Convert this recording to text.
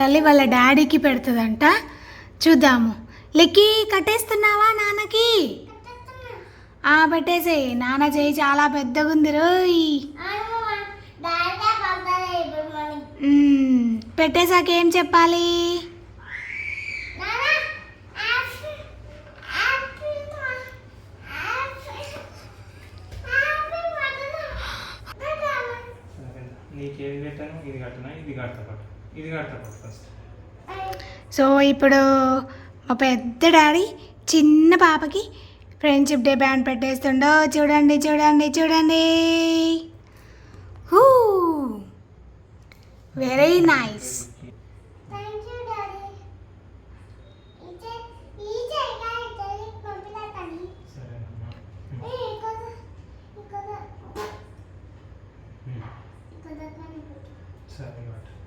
తల్లి వాళ్ళ డాడీకి పెడుతుందంట. చూద్దాము. లెక్కి కట్టేస్తున్నావా నాన్నకి? ఆ పెట్టేసే. నాన్న చేయి చాలా పెద్దగా ఉంది రోయ్ పెట్టేశాక ఏం చెప్పాలి? నీకేది పెట్టాను ఇది కట్టనా ఇది కడతా సో ఇప్పుడు మా పెద్ద డాడీ చిన్న పాపకి ఫ్రెండ్షిప్ డే బ్యాండ్ పెట్టేస్తుండో. చూడండి చూడండి చూడండి. హూ. వెరీ నైస్ సరే